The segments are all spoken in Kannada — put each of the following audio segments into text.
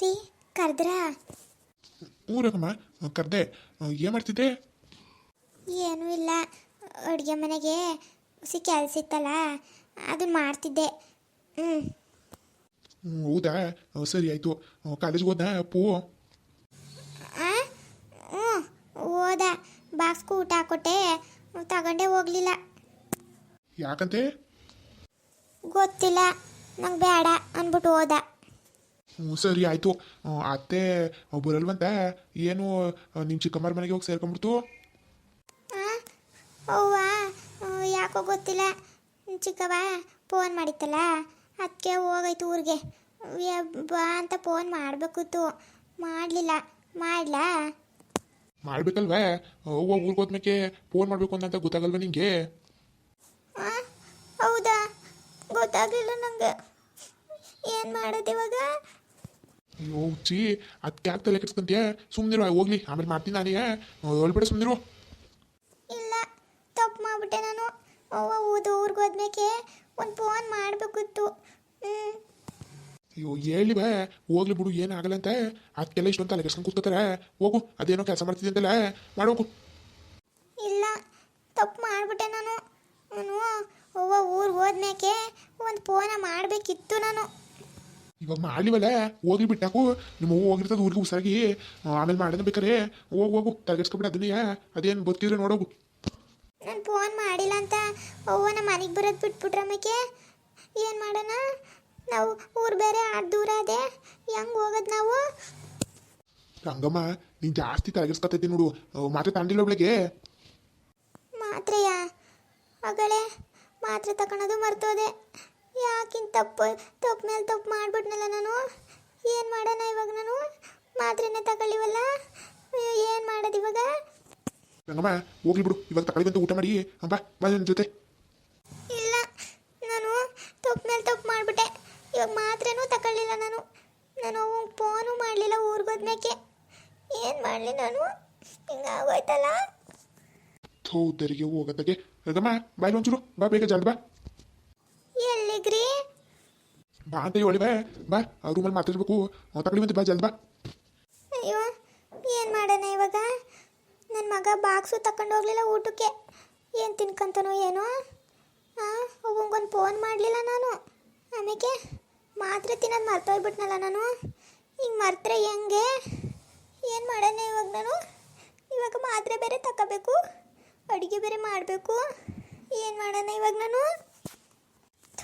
ರೀ ಕರೆದ್ರಾ? ಊರಗಮ್ಮ ಕರ್ದೆ ಏನು ಮಾಡ್ತಿದ್ದೆ? ಏನೂ ಇಲ್ಲ. ಅಡುಗೆ ಮನೆಗೆ ಸಿ ಕೆಲಸ ಇತ್ತಲ್ಲ ಅದನ್ನ ಮಾಡ್ತಿದ್ದೆ. ಹ್ಞೂ ಹೌದಾ? ಸರಿ ಆಯಿತು. ಕಾಲೇಜ್ಗೆ ಹೋದ ಅಪ್ಪು ಹ್ಞೂ ಹೋದ. ಬಾಕ್ಸ್ಗೂ ಊಟ ಹಾಕೊಟ್ಟೆ. ತಗೊಂಡೇ ಹೋಗಲಿಲ್ಲ. ಯಾಕಂತೆ? ಗೊತ್ತಿಲ್ಲ. ನಂಗೆ ಬೇಡ ಅಂದ್ಬಿಟ್ಟು ಹೋದ. ಹ್ಮ್, ಸರಿ ಆಯಿತು. ಅತ್ತೆ ಬರಲ್ವಂತ. ಏನು ನಿಮ್ಮ ಚಿಕ್ಕಮ್ಮರ ಮನೆಗೆ ಹೋಗಿ ಸೇರ್ಕೊಂಬಿಡ್ತು? ಅವ್ವ ಯಾಕೋ ಗೊತ್ತಿಲ್ಲ. ಚಿಕ್ಕವ ಫೋನ್ ಮಾಡಿತ್ತಲ್ಲ ಅದಕ್ಕೆ ಹೋಗೈತು ಊರಿಗೆ. ಬಾ ಅಂತ ಫೋನ್ ಮಾಡಬೇಕಿತ್ತು. ಮಾಡಲಿಲ್ಲ. ಮಾಡ್ಲಾ? ಮಾಡ್ಬೇಕಲ್ವೇ? ಅವ್ವ ಊರಿಗೆ ಹೋದ್ಮೇಲೆ ಫೋನ್ ಮಾಡಬೇಕು ಅಂತ ಗೊತ್ತಾಗಲ್ವ ನಿಂಗೆ? ಹೌದಾ? ಗೊತ್ತಾಗಲಿಲ್ಲ ನಂಗೆ. ಏನು ಮಾಡೋದು ಇವಾಗ? ಅಯ್ಯೋ ಹುಚ್ಚಿ ಅದಕ್ಕೆ ಯಾಕೆ ತಲೆ ಕೆಡ್ಸ್ಕೊಂತೀಯ? ಸುಮ್ಮನಿರು ಹೋಗ್ಲಿ. ಆಮೇಲೆ ಮಾಡ್ತೀನಿ ನಾನೇ ಹೇಳ್ಬೇಡ ಸುಮ್ಮನಿರು ಇಲ್ಲ ತಪ್ಪು ಮಾಡ್ಬಿಟ್ಟೆ ನಾನು. ಅವ್ವ ಊದು ಊರಿಗೆ ಹೋದ್ಮೇಕೆ ಒಂದು ಫೋನ್ ಮಾಡಬೇಕಿತ್ತು. ಹ್ಞೂ ಅಯ್ಯೋ ಹೇಳಿ ಬಾ. ಹೋಗ್ಲಿ ಬಿಡು ಏನಾಗಲ್ಲ ಅಂತ. ಅದಕ್ಕೆಲ್ಲ ಇಷ್ಟೊಂದು ತಲೆ ಕೆಡ್ಸ್ಕೊಂಡು ಕೂತ್ಕೋತಾರೆ. ಹೋಗು ಅದೇನೋ ಕೆಲಸ ಮಾಡ್ತಿದ್ದೆ ಅಂತಲ್ಲ. ಮಾಡೋಕು ಇಲ್ಲ ತಪ್ಪು ಮಾಡ್ಬಿಟ್ಟೆ ನಾನು. ನಾನು ಅವ್ವ ಊರಿಗೆ ಹೋದ್ಮೇಕೆ ಒಂದು ಫೋನ ಮಾಡಬೇಕಿತ್ತು ನಾನು. ಇವಾಗ ಮಾಡ್ಲಿವಲ್ಲ ಹೋಗ್ಲಿ ಬಿಟ್ಟಾಕು ನಿಮ್ಮ ಅವ್ವ ಹೋಗಿರ್ತದ ಊರಿಗೆ ಉಸಾಗಿ ಆಮೇಲೆ ಮಾಡೋಣ ಬೇಕಾರೆ. ಹೋಗು ಹೋಗು ತಲೆಗೆಡ್ಸ್ಕೊಬಿಟ್ಟು ಅದನ್ನೇ. ಅದೇನು ಬದುಕಿದ್ರೆ ನೋಡೋಗು. ನಾನು ಫೋನ್ ಮಾಡಿಲ್ಲ ಅಂತ ಅವ್ವನ ಮನೆಗೆ ಬರೋದು ಬಿಟ್ಬಿಟ್ರೆ ಆಮೇಕೆ ಏನು ಮಾಡೋಣ? ನಾವು ಊರು ಬೇರೆ ಆಡ್ ದೂರ ಅದೇ. ಹೆಂಗೆ ಹೋಗೋದು ನಾವು? ರಂಗಮ್ಮ ನೀನು ಜಾಸ್ತಿ ತಲೆಗೆಡ್ಸ್ಕೊತೈತಿ ನೋಡು. ಮಾತ್ರೆ ತಾಂಡಿಲ್ಲ ಒಬ್ಳಿಗೆ. ಮಾತ್ರೆಯಾ? ಮಗಳೇ ಮಾತ್ರೆ ತಗೊಳೋದು ಮರ್ತೋದೆ. ಯಾಕಿನ್ ತಪ್ಪು? ತಪ್ಪು ಮೇಲೆ ತಪ್ಪು ಮಾಡ್ಬಿಟ್ನಲ್ಲ ನಾನು? ಏನು ಮಾಡೋಣ ಇವಾಗ ನಾನು? ಮಾತ್ರೆನೇ ತಗೊಳ್ಳಿವಲ್ಲ? ಏನು ಮಾಡೋದು ಇವಾಗ? ರಂಗಮ್ಮ ಹೋಗ್ಲಿ ಬಿಡು. ಇವಾಗ ತಗೊಳ್ಳಿ ಬಂದು ಊಟ ಮಾಡಿ ಹಾ, ಬಾ ನನ್ನ ಜೊತೆ. ಇಲ್ಲ ನಾನು ತಪ್ಪು ಮೇಲೆ ತಪ್ಪು ಮಾಡಿಬಿಟ್ಟೆ. ಇವಾಗ ಮಾತ್ರೆನೂ ತಗೊಳ್ಳಿಲ್ಲ ನಾನು. ನಾನು ಫೋನು ಮಾಡಲಿಲ್ಲ ಊರಿಗೋದ್ಮೇಕೆ ಏನು ಮಾಡಲಿ ನಾನು? ಹಿಂಗಾಗೋಯ್ತಲ್ಲ ಥೋದರಿಗೆ ಹೋಗೋದಕ್ಕೆ ರಂಗಮ್ಮ ಬಾಯ್ ಒಂಚೂರು. ಬಾ ಬೇಗ ಜಲ್ದಿ ಬಾ. ಎಲ್ಲಿಗ್ರಿ ಬಾ ಅಂತ ಹೇಳಿ ಬಾ ಬಾ ರೂಮಲ್ಲಿ ಮಾತಾಡ್ಬೇಕು ತಕಡಿ ಬಂದು ಬಾ ಜಲ್ದಿ ಬಾ. ಅಯ್ಯೋ ಏನು ಮಾಡೋಣ ಇವಾಗ? ನನ್ನ ಮಗ ಬಾಕ್ಸು ತಕೊಂಡು ಹೋಗ್ಲಿಲ್ಲ ಊಟಕ್ಕೆ. ಏನು ತಿನ್ಕಂತನೋ ಏನೋ? ಹಾಂ ಒಬ್ಬಂಗೊಂದು ಫೋನ್ ಮಾಡಲಿಲ್ಲ ನಾನು. ಆಮೇಲೆ ಮಾತ್ರೆ ತಿನ್ನೋದು ಮರ್ತೋಗ್ಬಿಟ್ನಲ್ಲ ನಾನು. ಹಿಂಗೆ ಮರ್ತರೆ ಹೆಂಗೆ? ಏನು ಮಾಡೋಣ ಇವಾಗ ನಾನು? ಇವಾಗ ಮಾತ್ರೆ ಬೇರೆ ತಗೋಬೇಕು ಅಡುಗೆ ಬೇರೆ ಮಾಡಬೇಕು. ಏನು ಮಾಡೋಣ ಇವಾಗ ನಾನು?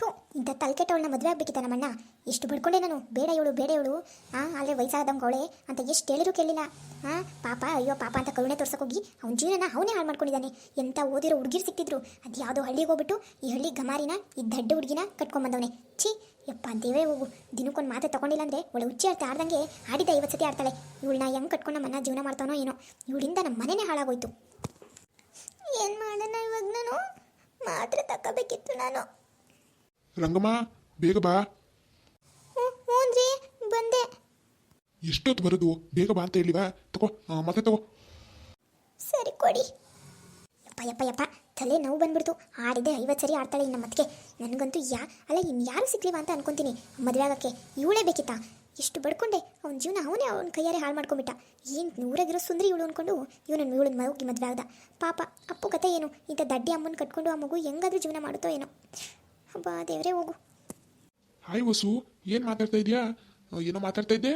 ಥೂ ಇಂಥ ತಲೆಕೆಟ್ಟವಳನ್ನ ಮದುವೆ ಆಗ್ಬೇಕಿತ್ತ ನಮ್ಮಣ್ಣ. ಎಷ್ಟು ಬಿಡ್ಕೊಂಡೆ ನಾನು. ಬೇಡ ಇವಳು ಬೇಡ ಇವಳು. ಹಾಂ ಅಲ್ಲೇ ವಯಸ್ಸಾದಂಗೆ ಅವಳೆ ಅಂತ ಎಷ್ಟು ಹೇಳಿದ್ರು ಕೇಳಿಲ್ಲ. ಹಾಂ ಪಾಪ, ಅಯ್ಯೋ, ಪಾಪ ಅಂತ ಕರುಣೆ ತೋರ್ಸೋಕೋಗಿ ಅವ್ನ ಜೀವನ ಅವನೇ ಹಾಳು ಮಾಡ್ಕೊಂಡಿದ್ದಾನೆ. ಎಂಥ ಓದಿರೋ ಹುಡುಗಿರು ಸಿಕ್ತಿದ್ರು. ಅದು ಯಾವುದೋ ಹಳ್ಳಿಗೆ ಹೋಗ್ಬಿಟ್ಟು ಈ ಹಳ್ಳಿ ಗಮಾರಿನ, ಈ ದಡ್ಡ ಹುಡುಗಿನ ಕಟ್ಕೊಂಬಂದವನೆ ಛೀ, ಯಪ್ಪ ದೇವೇ ಹೋಗು. ದಿನಕ್ಕೊಂದು ಮಾತೆ ತಗೊಂಡಿಲ್ಲ ಅಂದರೆ ಒಳ್ಳೆ ಹುಚ್ಚಿ ಆಡ್ತಾ ಆಡ್ದಂಗೆ ಆಡಿದ ಐವತ್ತು ಸತಿ ಆಡ್ತಾಳೆ. ಇವಳನ್ನ ಹೆಂಗೆ ಕಟ್ಕೊಂಡು ನಮ್ಮನ್ನ ಜೀವನ ಮಾಡ್ತಾನೋ ಏನೋ. ಇವಳಿಂದ ನಮ್ಮ ಮನೆನೇ ಹಾಳಾಗೋಯ್ತು. ಏನು ಮಾಡೋಣ ಇವಾಗ ನಾನು? ಮಾತ್ರೆ ತಗೋಬೇಕಿತ್ತು ನಾನು. ರಂಗಮ್ಮ ಬೇಗ ಬಾ. ಹ್ಞೂ ಹ್ಞೂನ್ರಿ ಬಂದೆ. ಎಷ್ಟೊತ್ತು ಬರೋದು? ಬೇಗ ಬಾ ಅಂತ ಹೇಳಿವಾ ತಗೋ ಆ, ಮತ್ತೆ ತಗೋ. ಸರಿ ಕೊಡಿ. ಯಪ್ಪ ಯಪ್ಪ ಯಪ್ಪ ತಲೆ ನೋವು ಬಂದ್ಬಿಡ್ತು. ಆಡಿದೆ ಐವತ್ತು ಸರಿ ಆಡ್ತಾಳೆ ಇನ್ನು ಮತ್ತೆ ನನಗಂತೂ ಯಾ ಅಲ್ಲ ಇನ್ನು ಯಾರು ಸಿಗ್ಲಿವ ಅಂತ ಅನ್ಕೊಂತೀನಿ. ಮದುವೆ ಆಗಕ್ಕೆ ಇವಳೇ ಬೇಕಿತ್ತಾ? ಎಷ್ಟು ಬಡ್ಕೊಂಡೆ. ಅವ್ನ ಜೀವನ ಅವನೇ ಅವನ ಕೈಯಾರೆ ಹಾಳು ಮಾಡ್ಕೊಂಬಿಟ್ಟ ಏನು ನೂರಾಗಿರೋ ಸುಂದರಿ ಇವಳು ಅನ್ಕೊಂಡು ಇವನನ್ನು ಇವಳನ್ನ ಮಗುಗೆ ಮದುವೆ ಆಗ್ದ? ಪಾಪ ಅಪ್ಪು ಕತೆ ಏನು? ಇಂಥ ದಡ್ಡಿ ಅಮ್ಮನ ಕಟ್ಕೊಂಡು ಆ ಮಗು ಹೆಂಗಾದ್ರೂ ಜೀವನ ಮಾಡುತ್ತೋ ಏನೋ? ಹಬ್ಬ ದೇವರೇ ಹೋಗು. ಹಾಯ್ ವಸು ಏನು ಮಾತಾಡ್ತಾ ಇದೀಯಾ? ಏನೋ ಮಾತಾಡ್ತಾ ಇದ್ದೆ?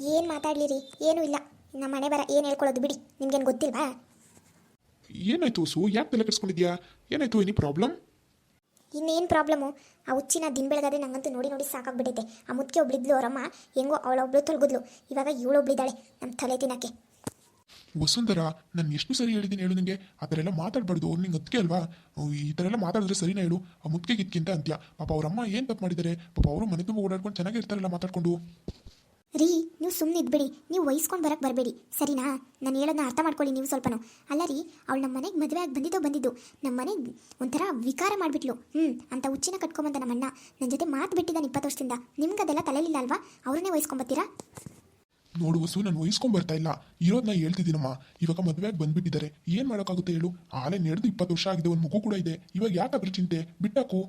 ಏನು ಮಾತಾಡ್ಲಿರಿ? ಏನೂ ಇಲ್ಲ. ನಮ್ಮ ಮನೆ ಬರ ಏನು ಹೇಳ್ಕೊಳ್ಳೋದು ಬಿಡಿ. ನಿಮ್ಗೇನು ಗೊತ್ತಿಲ್ವಾ? ಏನಾಯ್ತು ವಸು ಯಾಕೆ ತಲೆ ಕೆಡಿಸ್ಕೊಂಡಿದ್ಯಾ? ಏನಾಯ್ತು ಏನಿ ಪ್ರಾಬ್ಲಮ್? ಇನ್ನೇನು ಪ್ರಾಬ್ಲಮ್ಮು ಆ ಹುಚ್ಚಿನ ದಿನ ಬೆಳಗಾದ್ರೆ ನಂಗಂತೂ ನೋಡಿ ನೋಡಿ ಸಾಕಾಗ್ಬಿಟ್ಟೈತೆ. ಆ ಮುದ್ಕೆ ಒಬ್ಳಿದ್ಲು ಅವರಮ್ಮ ಹೆಂಗೋ ಅವಳೊಬ್ಳು ತೊಲಗಿದ್ಲು. ಇವಾಗ ಇವಳೊಬ್ಳಿದ್ದಾಳೆ ನಮ್ಮ ತಲೆ ತಿನ್ನಕ್ಕೆ. ವಸುಂಧರ, ನಾನು ಎಷ್ಟು ಸರಿ ಹೇಳಿದ್ದೀನಿ ಹೇಳು ನಿಂಗೆ. ಆ ಥರ ಎಲ್ಲ ಮಾತಾಡಬಾರ್ದು ನಿಂಗೆ ಅದಕ್ಕೆ ಅಲ್ವಾ? ಈ ಥರ ಎಲ್ಲ ಮಾತಾಡಿದ್ರೆ ಸರಿನಾ ಹೇಳು? ಆ ಮುತ್ತಿಗೆ ಇದ್ಕಿಂತ ಅಂತ್ಯ. ಪಾಪ ಅವ್ರಮ್ಮ ಏನು ತಪ್ಪು ಮಾಡಿದ್ದಾರೆ? ಪಾಪ ಅವರು ಮನೆ ತುಂಬ ಓಡಾಡ್ಕೊಂಡು ಚೆನ್ನಾಗಿರ್ತಾರಲ್ಲ ಮಾತಾಡ್ಕೊಂಡು. ರೀ, ನೀವು ಸುಮ್ಮನೆ ಇದ್ಬಿಡಿ. ನೀವು ವಹಿಸ್ಕೊಂಡು ಬರಕ್ಕೆ ಬರಬೇಡಿ. ಸರಿನಾ? ನಾನು ಹೇಳೋದನ್ನ ಅರ್ಥ ಮಾಡ್ಕೊಳ್ಳಿ ನೀವು ಸ್ವಲ್ಪನು. ಅಲ್ಲ ರೀ, ಅವಳು ನಮ್ಮ ಮನೆಗೆ ಮದುವೆ ಆಗಿ ಬಂದಿದ್ದೋ ಬಂದಿದ್ದು. ನಮ್ಮ ಮನೆಗೆ ಒಂಥರ ವಿಕಾರ ಮಾಡಿಬಿಟ್ಲು. ಹ್ಞೂ ಅಂತ ಹುಚ್ಚಿನ ಕಟ್ಕೊಂಬಂದ ನಮ್ಮ ಅಣ್ಣ ನನ್ನ ಜೊತೆ ಮಾತು ಬಿಟ್ಟಿದ್ದಾನೆ ಇಪ್ಪತ್ತು ವರ್ಷದಿಂದ. ನಿಮ್ಗೆ ಅದೆಲ್ಲ ತಲೆಲಿಲ್ಲ ಅಲ್ವಾ? ಅವ್ರನ್ನೇ ವಹಿಸ್ಕೊಂಬತ್ತೀರಾ ನೋಡು ವಸು ನಾನು ವಹಿಸ್ಕೊಂಡ್ ಬರ್ತಾ ಇಲ್ಲ. ಇರೋದನ್ನ ಹೇಳ್ತಿದ್ದೀನಮ್ಮ. ಇವಾಗ ಮದುವೆಗೆ ಬಂದ್ಬಿಟ್ಟಿದ್ದಾರೆ. ಏನು ಮಾಡೋಕ್ಕಾಗುತ್ತೆ ಹೇಳು? ಆಲೆ ನಡೆದು ಇಪ್ಪತ್ತು ವರ್ಷ ಆಗಿದೆ, ಒಂದು ಮಗು ಕೂಡ ಇದೆ. ಇವಾಗ ಯಾಕೆ ಅದ್ರ ಚಿಂತೆ? ಬಿಟ್ಟಾಕು.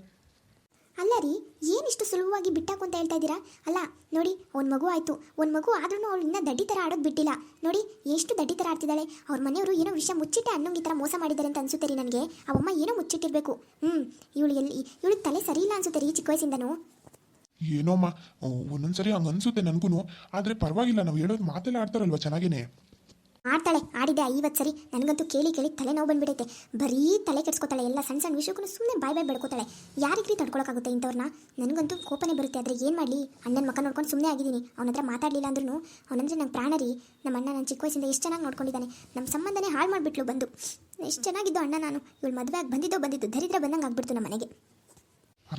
ಅಲ್ಲ ರೀ ಏನಿಷ್ಟು ಸುಲಭವಾಗಿ ಬಿಟ್ಟಾಕು ಅಂತ ಹೇಳ್ತಾ ಇದ್ದೀರಾ? ಅಲ್ಲ, ನೋಡಿ, ಒಂದು ಮಗು ಆಯ್ತು. ಒಂದು ಮಗು ಆದ್ರೂ ಅವಳು ಇನ್ನೂ ದಡ್ಡಿ ಥರ ಆಡೋದು ಬಿಟ್ಟಿಲ್ಲ. ನೋಡಿ, ಎಷ್ಟು ದಡ್ಡಿ ಥರ ಆಡ್ತಿದ್ದಾಳೆ. ಅವ್ರ ಮನೆಯವರು ಏನೋ ವಿಷಯ ಮುಚ್ಚಿಟ್ಟೆ ಅನ್ನೋಂಗೆ ಈ ಥರ ಮೋಸ ಮಾಡಿದ್ದಾರೆ ಅಂತ ಅನ್ಸುತ್ತೆ ರೀ ನನಗೆ. ಅವಮ್ಮ ಏನೋ ಮುಚ್ಚಿಟ್ಟಿರ್ಬೇಕು. ಹ್ಞೂ ಇವಳು ಎಲ್ಲಿ ಇವಳು ತಲೆ ಸರಿ ಇಲ್ಲ ಅನ್ಸುತ್ತೆ ರೀ ಚಿಕ್ಕ ವಯಸ್ಸಿಂದನೂ. ಏನೋಮ್ಮ ಒಂದೊಂದ್ಸರಿ ಹಂಗೆ ಅನ್ಸುತ್ತೆ ನನಗೂ ಆದ್ರೆ ಪರವಾಗಿಲ್ಲ, ನಾವು ಹೇಳೋದು ಮಾತೆಲ್ಲ ಆಡ್ತಾರಲ್ವಾ ಚೆನ್ನಾಗೇನೆ? ಆಡ್ತಾಳೆ ಆಡಿದೆ ಐವತ್ತು ಸರಿ ನನಗಂತೂ ಕೇಳಿ ಕೇಳಿ ತಲೆ ನೋವು ಬಂದ್ಬಿಡೈತೆ ಬರೀ ತಲೆ ಕೆಡ್ಸ್ಕೊತಾಳೆ, ಎಲ್ಲ ಸಣ್ಣ ಸಣ್ಣ ವಿಷಯಕ್ಕೂ ಸುಮ್ಮನೆ ಬಾಯ್ ಬಾಯ್ ಬೆಳ್ಕೊತಾಳೆ. ಯಾರಿಗ್ರಿ ತಡ್ಕೊಳಕ್ಕಾಗುತ್ತೆ ಇಂಥವ್ರನ್ನ? ನನಗಂತೂ ಕೋಪನೆ ಬರುತ್ತೆ, ಆದರೆ ಏನು ಮಾಡಲಿ? ಅಣ್ಣನ ಮಕ್ಕ ನೋಡ್ಕೊಂಡು ಸುಮ್ಮನೆ ಆಗಿದ್ದೀನಿ. ಅವನ ಹತ್ರ ಮಾತಾಡಲಿಲ್ಲ ಅಂದ್ರೂ ಅವನಂದ್ರೆ ನಂಗೆ ಪ್ರಾಣರಿ. ನಮ್ಮ ಅಣ್ಣ ನನ್ನ ಚಿಕ್ಕ ವಯಸ್ಸಿಂದ ಎಷ್ಟು ಚೆನ್ನಾಗಿ ನೋಡ್ಕೊಂಡಿದ್ದಾನೆ. ನಮ್ಮ ಸಂಬಂಧನೇ ಹಾಳು ಮಾಡಿಬಿಟ್ಲು ಬಂದು. ಎಷ್ಟು ಚೆನ್ನಾಗಿದ್ದು ಅಣ್ಣ ನಾನು. ಇವಳು ಮದುವೆ ಆಗಿ ಬಂದಿದ್ದೋ ಬಂದಿದ್ದು, ದರಿದ್ರ ಬಂದಂಗೆ ಆಗ್ಬಿಡ್ತು ನಮ್ಮ ಮನೆಗೆ.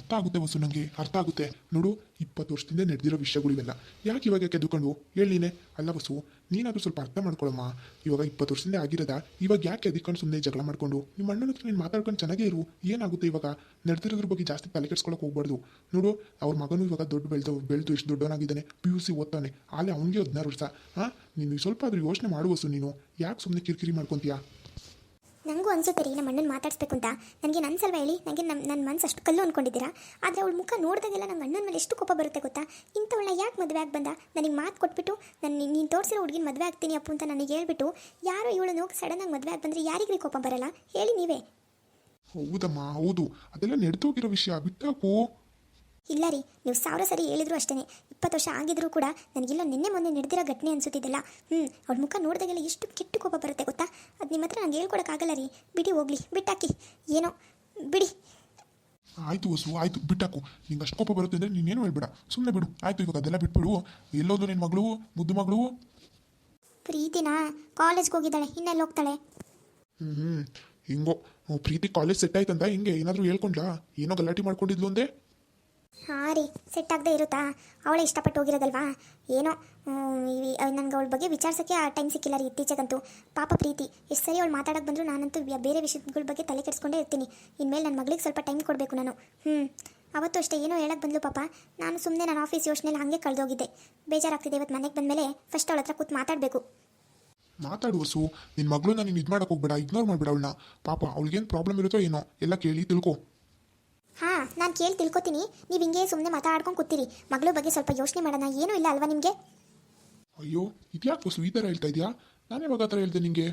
ಅರ್ಥ ಆಗುತ್ತೆ ವಸು ನನಗೆ ಅರ್ಥ ಆಗುತ್ತೆ. ನೋಡು, ಇಪ್ಪತ್ತು ವರ್ಷದಿಂದ ನಡೆದಿರೋ ವಿಷಯಗಳಿವೆಲ್ಲ. ಯಾಕೆ ಇವಾಗ ಕೆದ್ದುಕೊಂಡು? ಹೇಳಿನೇ ಅಲ್ಲ ವಸು, ನೀನಾದರೂ ಸ್ವಲ್ಪ ಅರ್ಥ ಮಾಡ್ಕೊಳಮ್ಮ. ಇವಾಗ ಇಪ್ಪತ್ತು ವರ್ಷದಿಂದ ಆಗಿರೋದ? ಇವಾಗ ಯಾಕೆ ಎದ್ಕೊಂಡು ಸುಮ್ಮನೆ ಜಗಳ ಮಾಡ್ಕೊಂಡು? ನಿಮ್ಮ ಅಣ್ಣನ ಹತ್ರ ನೀನು ಮಾತಾಡ್ಕೊಂಡು ಚೆನ್ನಾಗೇ ಇರು. ಏನಾಗುತ್ತೆ ಇವಾಗ? ನಡೆದಿರೋದ್ರ ಬಗ್ಗೆ ಜಾಸ್ತಿ ತಲೆ ಕೆಡ್ಸ್ಕೊಳಕ್ಕೆ ಹೋಗ್ಬಾರ್ದು. ನೋಡು, ಅವ್ರ ಮಗನು ಇವಾಗ ದೊಡ್ಡ ಬೆಳೆದು ಬೆಳೆದು ಎಷ್ಟು ದೊಡ್ಡವನಾಗಿದ್ದಾನೆ. ಪಿ ಯು ಸಿ ಓದ್ತಾನೆ. ಆಲೆ ಅವನಿಗೆ ಹದಿನಾರು ವರ್ಷ. ಹಾಂ ನೀನು ಸ್ವಲ್ಪ ಆದರೂ ಯೋಚನೆ ಮಾಡುವಸು ನೀನು. ಯಾಕೆ ಸುಮ್ಮನೆ ಕಿರಿಕಿರಿ ಮಾಡ್ಕೊತೀಯಾ? ನನಗೂ ಅನ್ಸುತ್ತೆ ರೀ, ನಮ್ಮ ಅಣ್ಣನ ಮಾತಾಡಿಸ್ಬೇಕು ಅಂತ. ನನಗೆ ನನ್ನ ಸಲ್ವ ಹೇಳಿ ನನಗೆ ನಮ್ಮ ನನ್ನ ಮನಸ್ಸು ಅಷ್ಟು ಕಲ್ಲು ಅಂದ್ಕೊಂಡಿದ್ದೀರಾ ಆದರೆ ಅವಳ ಮುಖ ನೋಡಿದಾಗೆಲ್ಲ ನಮ್ಮ ಅಣ್ಣನ ಮೇಲೆ ಎಷ್ಟು ಕೋಪ ಬರುತ್ತೆ ಗೊತ್ತಾ? ಇಂಥವಳನ್ನ ಯಾಕೆ ಮದುವೆ ಆಗಿ ಬಂದ? ನನಗೆ ಮಾತು ಕೊಟ್ಬಿಟ್ಟು, ನಾನು ನೀನು ತೋರಿಸಿರೋ ಹುಡುಗಿನ ಮದುವೆ ಆಗ್ತೀನಿ ಅಪ್ಪು ಅಂತ ನನಗೆ ಹೇಳ್ಬಿಟ್ಟು, ಯಾರೋ ಇವಳನ್ನು ಸಡನ್ನಾಗಿ ಮದುವೆ ಆಗಿ ಬಂದರೆ ಯಾರಿಗ್ರಿ ಕೋಪ ಬರಲ್ಲ? ಹೇಳಿ ನೀವೇ. ಹೌದಮ್ಮ, ಹೌದು. ಅದೆಲ್ಲ ನಡೆದೋಗಿರೋ ವಿಷಯ ಬಿಟ್ಟಾಕು ಇಲ್ಲ ರೀ ನೀವು ಸಾವಿರ ಸರಿ ಹೇಳಿದ್ರು ಅಷ್ಟೇ ಇಪ್ಪತ್ತು ವರ್ಷ ಆಗಿದ್ರೂ ಕೂಡ ನನಗೆಲ್ಲ ನಿನ್ನೆ ಮೊನ್ನೆ ನಡೆದಿರೋ ಘಟನೆ ಅನಿಸುತ್ತಿದ್ದಿಲ್ಲ. ಹ್ಞೂ ಅವ್ಳ ಮುಖ ನೋಡಿದಾಗೆಲ್ಲ ಎಷ್ಟು ಕೆಟ್ಟ ಕೋಪ ಬರುತ್ತೆ ಗೊತ್ತಾ? ಅದು ನಿಮ್ಮ ಹತ್ರ ನಂಗೆ ಹೇಳ್ಕೊಡೋಕ್ಕಾಗಲ್ಲ ರೀ. ಬಿಡಿ ಹೋಗ್ಲಿ ಬಿಟ್ಟಾಕಿ. ಏನೋ ಬಿಡಿ. ಆಯ್ತು ವಸು ಆಯ್ತು ಬಿಟ್ಟಾಕು. ನಿಂಗೆ ಅಷ್ಟು ಕೋಪ ಬರುತ್ತೆ ಅಂದರೆ ನೀನೇನು ಹೇಳ್ಬೇಡ. ಸುಮ್ಮನೆ ಬಿಡು. ಆಯ್ತು ಇವಾಗ ಅದೆಲ್ಲ ಬಿಟ್ಬಿಡು. ಎಲ್ಲೋದು ನಿನ್ನ ಮಗಳು ಮುದ್ದು ಮಗಳು. ಪ್ರೀತಿನಾ? ಕಾಲೇಜ್ಗೆ ಹೋಗಿದ್ದಾಳೆ ಇನ್ನೆಲ್ಲಿ ಹೋಗ್ತಾಳೆ? ಹ್ಞೂ ಹ್ಞೂ ಹಿಂಗೋ ಪ್ರೀತಿ ಕಾಲೇಜ್ ಸೆಟ್ ಆಯ್ತಂದ ಹಿಂಗೆ ಏನಾದರೂ ಹೇಳ್ಕೊಂಡ್ಲಾ? ಏನೋ ಗಲಾಟೆ ಮಾಡ್ಕೊಂಡಿದ್ಲು ಅಂದೆ? ಹಾಂ ರೀ ಸೆಟ್ ಆಗದೆ ಇರುತ್ತಾ? ಅವಳೇ ಇಷ್ಟಪಟ್ಟು ಹೋಗಿರೋದಲ್ವಾ? ಏನೋ ನನಗೆ ಅವಳ ಬಗ್ಗೆ ವಿಚಾರಿಸೋಕ್ಕೆ ಆ ಟೈಮ್ ಸಿಕ್ಕಿಲ್ಲ ರೀ ಇತ್ತೀಚೆಗಂತೂ. ಪಾಪ ಪ್ರೀತಿ, ಎಷ್ಟು ಸರಿ ಅವಳು ಮಾತಾಡೋಕೆ ಬಂದರೂ ನಾನಂತೂ ಬೇರೆ ವಿಷಯಗಳ ಬಗ್ಗೆ ತಲೆ ಕೆಡಿಸ್ಕೊಂಡೇ ಇರ್ತೀನಿ. ಇನ್ಮೇಲೆ ನನ್ನ ಮಗಳಿಗೆ ಸ್ವಲ್ಪ ಟೈಮ್ ಕೊಡಬೇಕು ನಾನು. ಹ್ಞೂ ಅವತ್ತು ಅಷ್ಟೇ ಏನೋ ಹೇಳಕ್ಕೆ ಬಂದ್ಲು ಪಾಪ. ನಾನು ಸುಮ್ಮನೆ ನಾನು ಆಫೀಸ್ ಯೋಚನೆಯಲ್ಲಿ ಹಾಗೆ ಕಳೆದೋಗಿದ್ದೆ. ಬೇಜಾರಾಗ್ತಿದೆ ಇವತ್ತು ಮನೆಗೆ ಬಂದಮೇಲೆ ಫಸ್ಟ್ ಅವಳ ಹತ್ರ ಕೂತು ಮಾತಾಡಬೇಕು. ಮಾತಾಡು ಸು ನಿನ್ನ ಮಗಳು ನೀನು ಇದು ಮಾಡೋಕೆ ಹೋಗ್ಬೇಡ ಇಗ್ನೋರ್ ಮಾಡ್ಬೇಡ ಅವಳನ್ನ. ಪಾಪ, ಅವಳಿಗೇನು ಪ್ರಾಬ್ಲಮ್ ಇರುತ್ತೋ ಏನೋ, ಎಲ್ಲ ಕೇಳಿ ತಿಳ್ಕೊ. ನಾನು ಕೇಳಿ ತಿಳ್ಕೊತೀನಿ. ನೀವು ಹಿಂಗೆ ಸುಮ್ಮನೆ ಮಾತಾಡ್ಕೊಂಡು ಕೂತೀರಿ. ಮಗಳ ಬಗ್ಗೆ ಸ್ವಲ್ಪ ಯೋಚನೆ ಮಾಡೋಣ. ಏನೂ ಇಲ್ಲ ಅಲ್ವಾ ನಿಮಗೆ? ಅಯ್ಯೋ ಇದ್ಯಾಕೆ ವಸು ಈ ಥರ ಹೇಳ್ತಾ ಇದೆಯಾ? ನಾನೇ ಮಗ ಆ ಥರ ಹೇಳ್ದೆ ನಿಂಗೆ.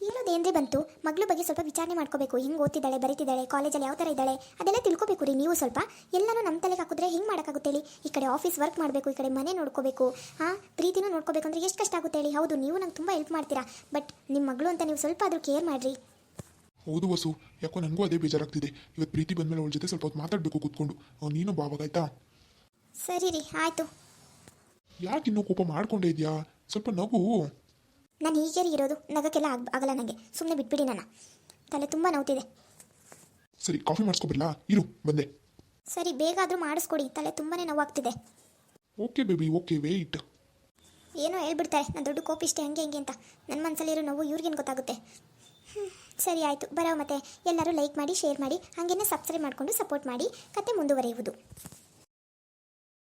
ಹೇಳೋದೇನ್ರಿ ಬಂತು? ಮಗಳ ಬಗ್ಗೆ ಸ್ವಲ್ಪ ವಿಚಾರಣೆ ಮಾಡ್ಕೋಬೇಕು. ಹಿಂಗೆ ಓದ್ತಿದ್ದಾಳೆ ಬರೀತಿದ್ದಾಳೆ ಕಾಲೇಜಲ್ಲಿ ಯಾವ ಥರ ಇದ್ದಾಳೆ? ಅದೆಲ್ಲ ತಿಳ್ಕೊಬೇಕು ರೀ ನೀವು ಸ್ವಲ್ಪ. ಎಲ್ಲನೂ ನಮ್ಮ ತಲೆಗೆ ಹಾಕಿದ್ರೆ ಹಿಂಗೆ ಮಾಡೋಕ್ಕಾಗುತ್ತೆ ಹೇಳಿ. ಈ ಕಡೆ ಆಫೀಸ್ ವರ್ಕ್ ಮಾಡಬೇಕು ಈ ಕಡೆ ಮನೆ ನೋಡ್ಕೋಬೇಕು. ಹಾಂ ಪ್ರೀತಿನೂ ನೋಡ್ಕೋಬೇಕು ಅಂದರೆ ಎಷ್ಟು ಕಷ್ಟ ಆಗುತ್ತೆ ಹೇಳಿ. ಹೌದು ನೀವು ನಂಗೆ ತುಂಬ ಹೆಲ್ಪ್ ಮಾಡ್ತೀರಾ. ಬಟ್ ನಿಮ್ಮ ಮಗಳು ಅಂತ ನೀವು ಸ್ವಲ್ಪ ಆದರೂ ಕೇರ್ ಮಾಡಿರಿ. ಹೌದು ವಸು ಯಾಕೋ ನನಗೂ ಅದೇ ಬೇಜಾರಾಗ್ತಿದೆ. ಇವತ್ತು ಪ್ರೀತಿ ಬಂದಮೇಲೆ ಅವಳ ಜೊತೆ ಸ್ವಲ್ಪ ಹೊತ್ತು ಮಾತಾಡಬೇಕು ಕೂತ್ಕೊಂಡು. ಅವ್ನು ನೀನು ಬಾವಾಗಾಯ್ತಾ ಸರಿ ರೀ ಆಯಿತು. ಯಾಕೆ ಇನ್ನೂ ಕೋಪ ಮಾಡ್ಕೊಂಡೇ ಇದೆಯಾ? ಸ್ವಲ್ಪ ನಗು. ನಾನು ಹೀಗೆ ರೀ ಇರೋದು ನಗಕ್ಕೆಲ್ಲ ಆಗ ಆಗಲ್ಲ ನನಗೆ ಸುಮ್ಮನೆ ಬಿಟ್ಬಿಡಿ ನಾನು ತಲೆ ತುಂಬ ನೋವ್ತಿದೆ. ಸರಿ ಕಾಫಿ ಮಾಡಿಸ್ಕೊಬಿಡ್ಲಾ ಇರು ಬಂದೆ. ಸರಿ ಬೇಗ ಆದರೂ ಮಾಡಿಸ್ಕೊಡಿ. ತಲೆ ತುಂಬಾ ನೋವಾಗ್ತಿದೆ ಓಕೆ ಬೇಬಿ ಓಕೆ ವೇಟ್ ಏನೋ ಹೇಳ್ಬಿಡ್ತಾರೆ ನಾನು ದೊಡ್ಡ ಕೋಪಿಷ್ಟೇ ಹಂಗೆ ಹಿಂಗೆ ಅಂತ. ನನ್ನ ಮನಸ್ಸಲ್ಲಿರೋ ನೋವು ಇವ್ರಿಗೇನು ಗೊತ್ತಾಗುತ್ತೆ. ಸರಿ ಆಯಿತು ಬರೋ ಮತ್ತೆ. ಎಲ್ಲರೂ ಲೈಕ್ ಮಾಡಿ ಶೇರ್ ಮಾಡಿ, ಹಾಗೇನೆ ಸಬ್ಸ್ಕ್ರೈಬ್ ಮಾಡಿಕೊಂಡು ಸಪೋರ್ಟ್ ಮಾಡಿ, ಕತೆ ಮುಂದುವರಿಯುವುದು.